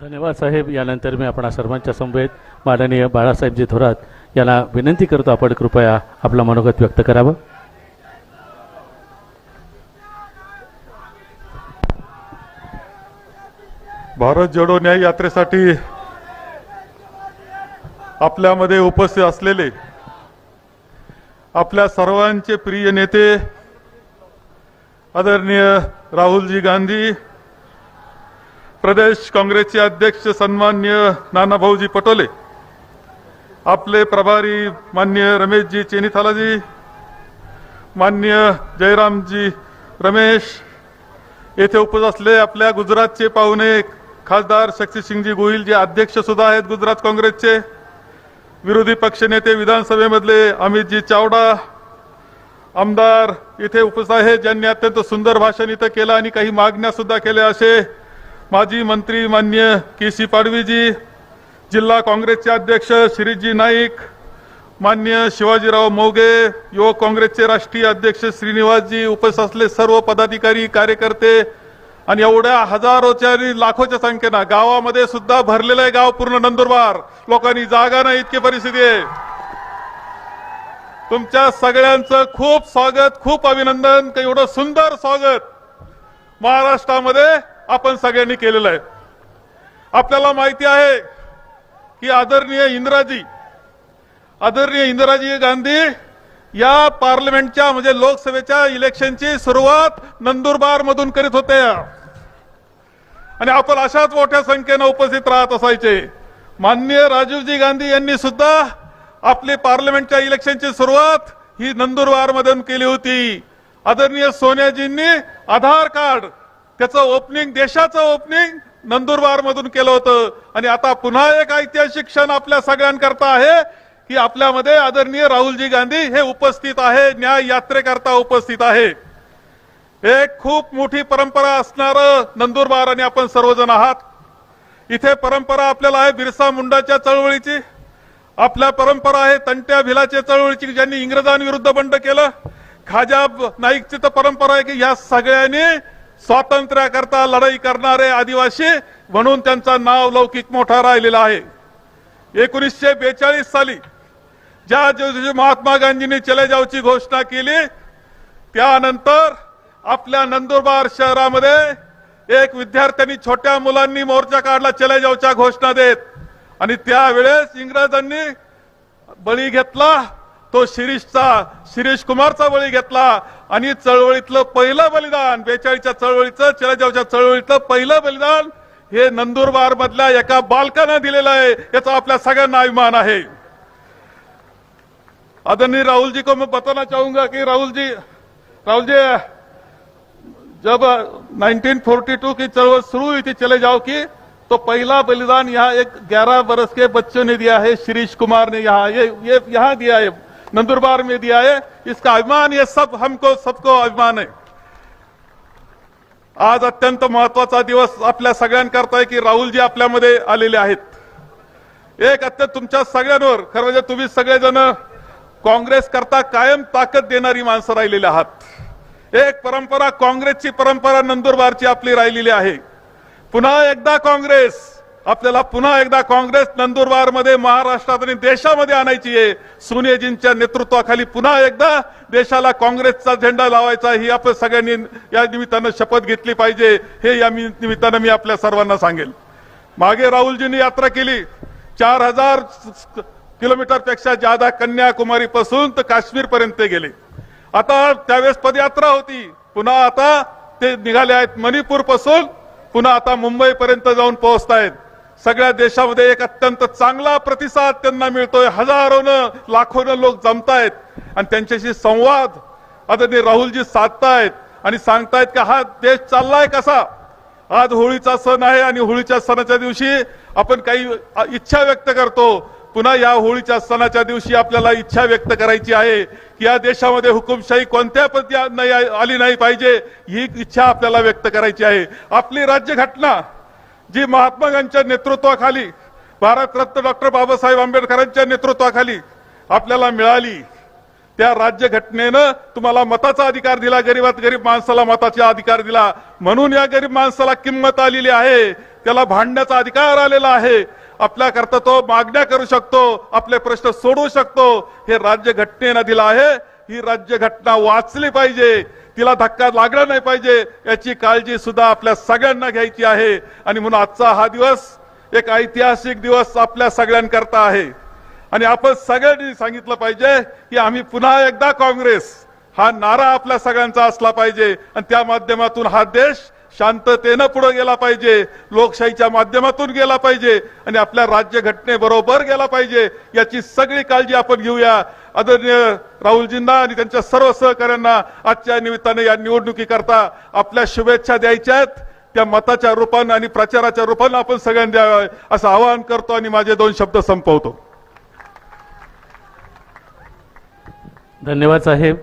धन्यवाद साहेब. यानंतर मी आपणा सर्वांच्या समवेत माननीय बाळासाहेबजी थोरात यांना विनंती करतो आपण कृपया आपलं मनोगत व्यक्त करावं. भारत जोडो न्याय यात्रेसाठी आपल्यामध्ये उपस्थित असलेले आपल्या सर्वांचे प्रिय नेते आदरणीय राहुलजी गांधी प्रदेश काँग्रेसचे अध्यक्ष सन्मान्य नानाभाऊजी पटोले आपले प्रभारी मान्य रमेशजी चेनिथालाजी मान्य जयरामजी रमेश येथे उपस्थित असले आपल्या गुजरातचे पाहुणे खासदार शक्तिसिंगजी गोहिल जे अध्यक्ष सुद्धा आहेत गुजरात काँग्रेसचे विरोधी पक्षनेते विधानसभेमधले अमितजी चावडा आमदार इथे उपस्थित आहेत ज्यांनी अत्यंत सुंदर भाषण इथं केलं आणि काही मागण्या सुद्धा केल्या असे माजी मंत्री मान्य के सी पाडवीजी जिल्हा काँग्रेसचे अध्यक्ष श्रीजी नाईक मान्य शिवाजीराव मोगे युवक काँग्रेसचे राष्ट्रीय अध्यक्ष श्रीनिवासजी उपस्थित असले सर्व पदाधिकारी कार्यकर्ते आणि एवढ्या हजारोच्या आणि लाखोच्या संख्येनं गावामध्ये सुद्धा भरलेलं आहे गाव पूर्ण नंदुरबार. लोकांनी जागा नाही इतकी परिस्थिती आहे. तुमच्या सगळ्यांचं खूप स्वागत खूप अभिनंदन का एवढं सुंदर स्वागत. महाराष्ट्रामध्ये आपण सगळ्यांनी केलेलं आहे. आपल्याला माहिती आहे की आदरणीय इंदिराजी आदरणीय इंदिराजी गांधी या पार्लमेंटच्या म्हणजे लोकसभेच्या इलेक्शनची सुरुवात नंदुरबार मधून करीत होते. आणि आपण अशाच मोठ्या संख्येनं उपस्थित राहत असायचे. माननीय राजीवजी गांधी यांनी सुद्धा आपली पार्लमेंटच्या इलेक्शनची सुरुवात ही नंदुरबार मधून केली होती. आदरणीय सोनियाजींनी आधार कार्ड त्याचं ओपनिंग देशाचं ओपनिंग नंदुरबार मधून केलं होतं. आणि आता पुन्हा एक ऐतिहासिक क्षण आपल्या सगळ्यांकरता आहे की आपल्यामध्ये आदरणीय राहुलजी गांधी हे उपस्थित आहे न्याय यात्रेकरता उपस्थित आहे. एक खूप मोठी परंपरा असणार नंदुरबार आणि आपण सर्वजण आहात. इथे परंपरा आपल्याला आहे बिरसा मुंडाच्या चळवळीची. आपल्या परंपरा आहे तंट्या भिलाच्या चळवळीची ज्यांनी इंग्रजांविरुद्ध बंड केलं. खाजा नाईकची तर परंपरा आहे की या सगळ्यांनी स्वातंत्र्याकरता लढाई करणारे आदिवासी म्हणून त्यांचा नाव लौकिक मोठा राहिलेला आहे. एकोणीसशे बेचाळीस साली ज्या दिवशी महात्मा गांधींनी चले जाऊची घोषणा केली त्यानंतर आपल्या नंदुरबार शहरामध्ये एक विद्यार्थ्यांनी छोट्या मुलांनी मोर्चा काढला चले जाऊच्या घोषणा देत. आणि त्यावेळेस इंग्रजांनी बळी घेतला. तो शिरीषचा शिरीष कुमारचा बळी घेतला. आणि चळवळीतलं पहिलं बलिदान बेचाळीच्या चळवळीचं चलेजावच्या चळवळीतलं पहिलं बलिदान हे नंदुरबार मधल्या एका बालकानं दिलेलं आहे. याचा आपल्या सगळ्यांना अभिमान आहे. आदरणीय राहुल जी को मैं बताना चाहूंगा कि राहुल जी राहुल जी जब 1942 की चळवळ शुरू हुई थी चले जाओ की तो पहला बलिदान यहाँ एक 11 बरस के बच्चों ने दिया है शिरीष कुमार ने यहाँ ये ये यहाँ दिया है। नंदुरबार में दिया है। इसका अभिमान ये सब हमको सबको अभिमान है। आज अत्यंत महत्त्वाचा दिवस आपल्या सगळ्यांकरता आहे की राहुलजी आपल्यामध्ये आलेले आहेत। एक अत्यंत तुमच्या सगळ्यांवर खरं म्हणजे तुम्ही सगळेजण काँग्रेस करता कायम ताकद देणारी माणसं राहिलेली आहात। एक परंपरा काँग्रेसची परंपरा नंदुरबारची आपली राहिलेली आहे। पुन्हा एकदा काँग्रेस। आपल्याला पुन्हा एकदा काँग्रेस नंदुरबारमध्ये महाराष्ट्रात आणि देशामध्ये आणायची आहे. सोनियाजींच्या नेतृत्वाखाली पुन्हा एकदा देशाला काँग्रेसचा झेंडा लावायचा ही आपण सगळ्यांनी या निमित्तानं शपथ घेतली पाहिजे. हे या मी- निमित्तानं मी आपल्या सर्वांना सांगेल. मागे राहुलजींनी यात्रा केली. चार हजार किलोमीटरपेक्षा जादा कन्याकुमारी पासून तर काश्मीर पर्यंत गेले. आता त्यावेळेस पदयात्रा होती. पुन्हा आता ते निघाले आहेत मणिपूरपासून. पुन्हा आता मुंबई पर्यंत जाऊन पोहोचतायत. सगळ्या देशामध्ये एक अत्यंत चांगला प्रतिसाद त्यांना मिळतोय. हजारोनं लाखोनं लोक जमतायत. आणि त्यांच्याशी संवाद आदरणीय राहुलजी साधतायत आणि सांगतायत का हा देश चाललाय कसा? आज होळीचा सण आहे आणि होळीच्या सणाच्या दिवशी आपण काही इच्छा व्यक्त करतो. पुन्हा या होळीच्या सणाच्या दिवशी आपल्याला इच्छा व्यक्त करायची आहे की या देशामध्ये हुकुमशाही कोणत्या पद्धती आली नाही पाहिजे. ही इच्छा आपल्याला व्यक्त करायची आहे. आपली राज्यघटना जी महात्मा गांधीच्या नेतृत्वाखाली भारतरत्न डॉक्टर बाबासाहेब आंबेडकरांच्या नेतृत्वाखाली आपल्याला मिळाली त्या राज्यघटनेनं तुम्हाला मताचा अधिकार दिला गरीबात गरीब माणसाला मताचा अधिकार दिला. म्हणून या गरीब माणसाला किंमत आलेली आहे त्याला भांडण्याचा अधिकार आलेला आहे. आपल्याकरता तो मागण्या करू शकतो आपले प्रश्न सोडवू शकतो. हे राज्यघटनेनं दिलं आहे ही राज्यघटना वाचली पाहिजे. तिला धक्का लागला नाही पाहिजे याची काळजी सुद्धा आपल्या सगळ्यांना घ्यायची आहे. आणि म्हणून आजचा हा दिवस एक ऐतिहासिक दिवस आपल्या सगळ्यांकरता आहे. आणि आपण सगळ्यांनी सांगितलं पाहिजे की आम्ही पुन्हा एकदा काँग्रेस हा नारा आपल्या सगळ्यांचा असला पाहिजे. आणि त्या माध्यमातून हा देश शांततेनं पुढे गेला पाहिजे लोकशाहीच्या माध्यमातून गेला पाहिजे आणि आपल्या राज्यघटनेबरोबर गेला पाहिजे याची सगळी काळजी आपण घेऊया. आदरणीय राहुलजींना आणि त्यांच्या सर्व सहकाऱ्यांना आजच्या निमित्ताने या निवडणुकीकरता आपल्या शुभेच्छा द्यायच्या आहेत. त्या मताच्या रूपानं आणि प्रचाराच्या रूपानं आपण सगळ्यांनी द्यावं असं आवाहन करतो आणि माझे दोन शब्द संपवतो. धन्यवाद साहेब.